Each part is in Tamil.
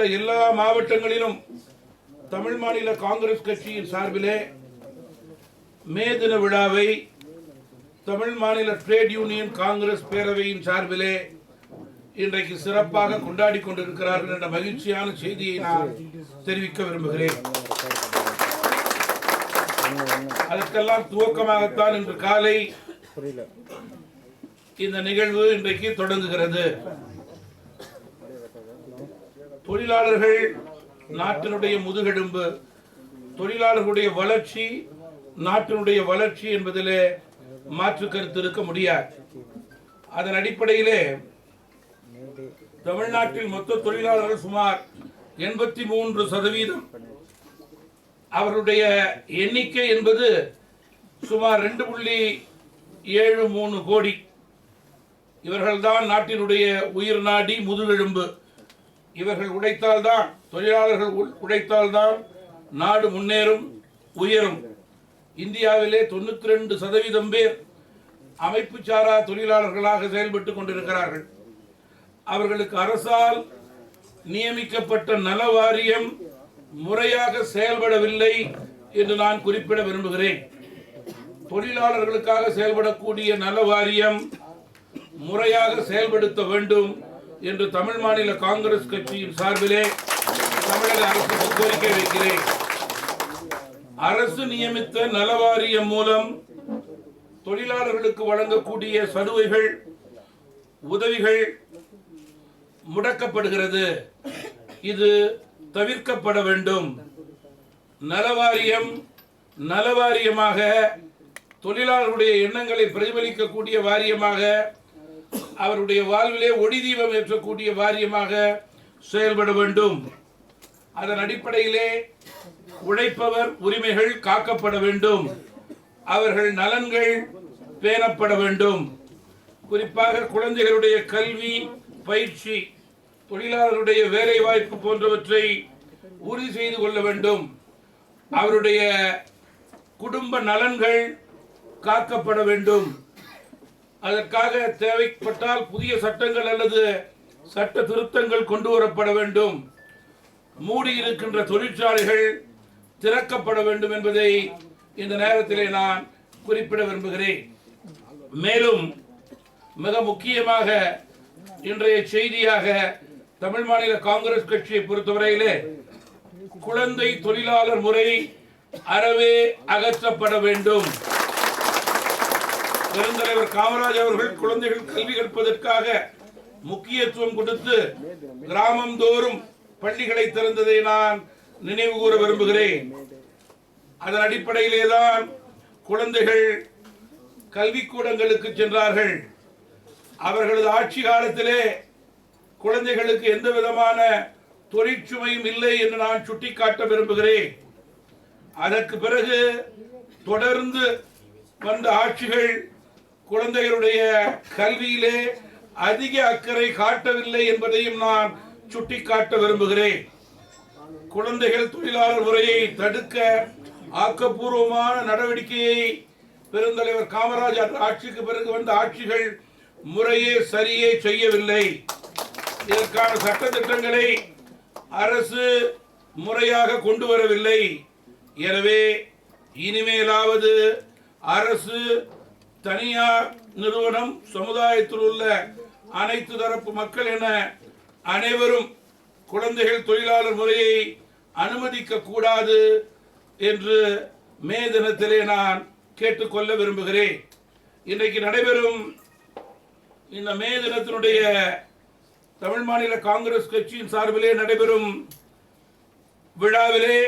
உள்ள எல்லா மாவட்டங்களிலும் தமிழ் மாநில காங்கிரஸ் கட்சியின் சார்பிலே மே தின விழாவை தமிழ் மாநில ட்ரேட் யூனியன் காங்கிரஸ் பேரவையின் சார்பிலே இன்றைக்கு சிறப்பாக கொண்டாடி கொண்டிருக்கிறார்கள் என்ற மகிழ்ச்சியான செய்தியை நான் தெரிவிக்க விரும்புகிறேன். அதற்கெல்லாம் துவக்கமாகத்தான் இன்று காலை இந்த நிகழ்வு இன்றைக்கு தொடங்குகிறது. தொழிலாளர்கள் நாட்டினுடைய முதுகெலும்பு தொழிலாளர்களுடைய வளர்ச்சி நாட்டினுடைய வளர்ச்சி என்பதிலே மாற்று கருத்து இருக்க முடியாது. அதன் அடிப்படையிலே தமிழ்நாட்டில் மொத்த தொழிலாளர்கள் சுமார் எண்பத்தி மூன்று சதவீதம். அவருடைய எண்ணிக்கை என்பது சுமார் ரெண்டு புள்ளி ஏழு மூணு கோடி. இவர்கள்தான் நாட்டினுடைய உயிர் நாடி முதுகெலும்பு. இவர்கள் உழைத்தால்தான் தொழிலாளர்கள் உ- உழைத்தால்தான் நாடு முன்னேறும் உயரும். இந்தியாவிலே தொண்ணூத்தி ரெண்டு சதவீதம் பேர் அமைப்பு சாரா தொழிலாளர்களாக செயல்பட்டு கொண்டிருக்கிறார்கள். அவர்களுக்கு அரசால் நியமிக்கப்பட்ட நல வாரியம் முறையாக செயல்படவில்லை என்று நான் குறிப்பிட விரும்புகிறேன். தொழிலாளர்களுக்காக செயல்படக்கூடிய நல வாரியம் முறையாக செயல்படுத்த வேண்டும். என்று தமிழ் மாநில காங்கிரஸ் கட்சியின் சார்பிலே தமிழக அரசுக்கு கோரிக்கை வைக்கிறேன். அரசு நியமித்த நல வாரியம் மூலம் தொழிலாளர்களுக்கு வழங்கக்கூடிய சலுகைகள் உதவிகள் முடக்கப்படுகிறது. இது தவிர்க்கப்பட வேண்டும். நலவாரியம் நலவாரியமாக தொழிலாளர்களுடைய எண்ணங்களை பிரதிபலிக்கக்கூடிய வாரியமாக அவருடைய வாழ்விலே ஒளி தீபம் ஏற்றக்கூடிய வாரியமாக செயல்பட வேண்டும். அதன் அடிப்படையிலே உழைப்பவர் உரிமைகள் காக்கப்பட வேண்டும். அவர்கள் நலன்கள் பேணப்பட வேண்டும். குறிப்பாக குழந்தைகளுடைய கல்வி பயிற்சி தொழிலாளருடைய வேலை வாய்ப்பு போன்றவற்றை உறுதி செய்து கொள்ள வேண்டும். அவருடைய குடும்ப நலன்கள் காக்கப்பட வேண்டும். அதற்காக தேவைப்பட்டால் புதிய சட்டங்கள் அல்லது சட்ட திருத்தங்கள் கொண்டு வரப்பட வேண்டும். மூடி இருக்கின்ற தொழிற்சாலைகள் திறக்கப்பட வேண்டும் என்பதை இந்த நேரத்திலே நான் குறிப்பிட விரும்புகிறேன். மேலும் மிக முக்கியமாக இன்றைய செய்தியாக தமிழ் மாநில காங்கிரஸ் கட்சியை பொறுத்தவரையிலே குழந்தை தொழிலாளர் முறை அறவே அகற்றப்பட வேண்டும். பெருந்தலைவர் காமராஜ் அவர்கள் குழந்தைகள் கல்வி கற்பதற்காக முக்கியத்துவம் கொடுத்து கிராமந்தோறும் பள்ளிகளை திறந்ததை நான் நினைவு கூற விரும்புகிறேன். அதன் அடிப்படையிலே தான் குழந்தைகள் கல்விக்கூடங்களுக்கு சென்றார்கள். அவர்களது ஆட்சி காலத்திலே குழந்தைகளுக்கு எந்த விதமான தொழிற்சுமையும் இல்லை என்று நான் சுட்டிக்காட்ட விரும்புகிறேன். அதற்கு பிறகு தொடர்ந்து வந்த ஆட்சிகள் குழந்தைகளுடைய கல்வியிலே அதிக அக்கறை காட்டவில்லை என்பதையும் நான் சுட்டிக்காட்ட விரும்புகிறேன். குழந்தைகள் தொழிலாளர் முறையை தடுக்க ஆக்கப்பூர்வமான நடவடிக்கையை பெருந்தலைவர் காமராஜர் ஆட்சிக்கு பிறகு வந்த ஆட்சிகள் முறையே சரியே செய்யவில்லை. இதற்கான சட்ட திட்டங்களை அரசு முறையாக கொண்டு வரவில்லை. எனவே இனிமேலாவது அரசு தனியார் நிறுவனம் சமுதாயத்தில் உள்ள அனைத்து தரப்பு மக்கள் என அனைவரும் குழந்தைகள் தொழிலாளர் முறையை அனுமதிக்க கூடாது என்று மே தினத்திலே நான் கேட்டுக்கொள்ள விரும்புகிறேன். இன்றைக்கு நடைபெறும் இந்த மே தினத்தினுடைய தமிழ் மாநில காங்கிரஸ் கட்சியின் சார்பிலே நடைபெறும் விழாவிலே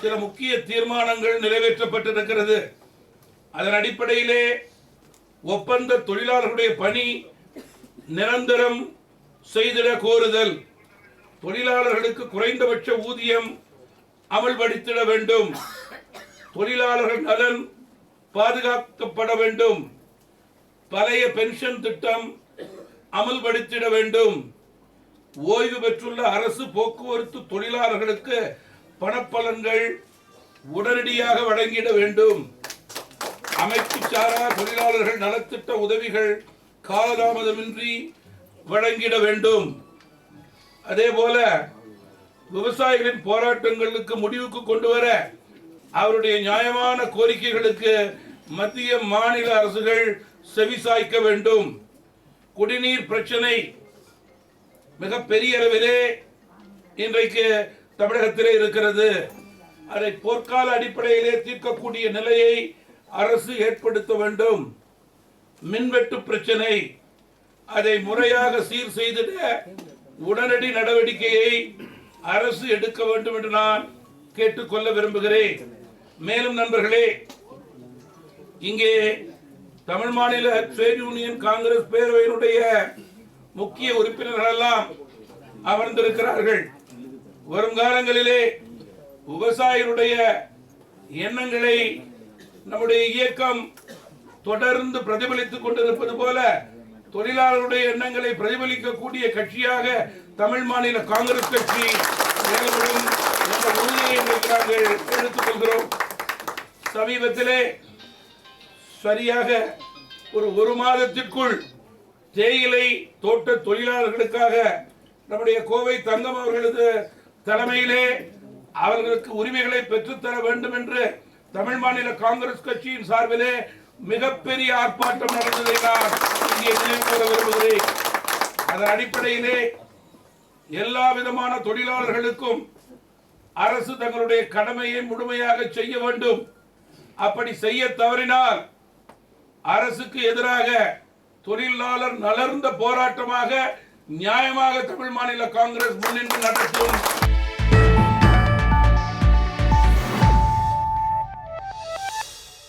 சில முக்கிய தீர்மானங்கள் நிறைவேற்றப்பட்டிருக்கிறது. அதன் அடிப்படையிலே ஒப்பந்த தொழிலாளர்களுடைய பணி நிரந்தரம் செய்திட கோருதல். தொழிலாளர்களுக்கு குறைந்தபட்ச ஊதியம் அமல்படுத்திட வேண்டும். தொழிலாளர்கள் நலன் பாதுகாக்கப்பட வேண்டும். பழைய பென்ஷன் திட்டம் அமல்படுத்திட வேண்டும். ஓய்வு பெற்றுள்ள அரசு போக்குவரத்து தொழிலாளர்களுக்கு பணப்பலன்கள் உடனடியாக வழங்கிட வேண்டும். அமைப்பு சாரா தொழிலாளர்கள் நலத்திட்ட உதவிகள் காலதாமதமின்றி வழங்கிட வேண்டும். அதே போல விவசாயிகளின் போராட்டங்களுக்கு முடிவுக்கு கொண்டு வர அவருடைய நியாயமான கோரிக்கைகளுக்கு மத்திய மாநில அரசுகள் செவிசாய்க்க வேண்டும். குடிநீர் பிரச்சனை மிக பெரிய அளவிலே இன்றைக்கு தமிழகத்திலே இருக்கிறது. அதை போர்க்கால அடிப்படையிலே தீர்க்கக்கூடிய நிலையை அரசு ஏற்படுத்த வேண்டும். மின்வெட்டு பிரச்சனை. அதை முறையாக சீர் செய்திட உடனடி நடவடிக்கையை அரசு எடுக்க வேண்டும் என்று நான் கேட்டுக்கொள்ள விரும்புகிறேன். மேலும் நண்பர்களே இங்கே தமிழ் மாநில ட்ரேட் யூனியன் காங்கிரஸ் பேரவையினுடைய முக்கிய உறுப்பினர்கள் எல்லாம் அமர்ந்திருக்கிறார்கள். வருங்காலங்களிலே விவசாயிகளுடைய எண்ணங்களை நம்முடைய இயக்கம் தொடர்ந்து பிரதிபலித்துக் கொண்டிருப்பது போல தொழிலாளருடைய எண்ணங்களை பிரதிபலிக்கக்கூடிய கட்சியாக தமிழ் மாநில காங்கிரஸ் கட்சி செயல்படும் என்ற உறுதியை நாங்கள் எடுத்துக்கொள்கிறோம் சமீபத்திலே சரியாக ஒரு ஒரு மாதத்திற்குள் தேயிலை தோட்ட தொழிலாளர்களுக்காக நம்முடைய கோவை தங்கம் அவர்களது தலைமையிலே அவர்களுக்கு உரிமைகளை பெற்றுத்தர வேண்டும் என்று தமிழ் மாநில காங்கிரஸ் கட்சியின் சார்பிலே மிகப்பெரிய ஆர்ப்பாட்டம் நடந்ததை நான் இங்கே நினைவு விரும்புகிறேன். அதன் அடிப்படையிலே எல்லா விதமான தொழிலாளர்களுக்கும் அரசு தங்களுடைய கடமையை முழுமையாக செய்ய வேண்டும். அப்படி செய்ய தவறினால் அரசுக்கு எதிராக தொழிலாளர் நலர்ந்த போராட்டமாக நியாயமாக தமிழ் மாநில காங்கிரஸ் முன்னின்று நடத்தும்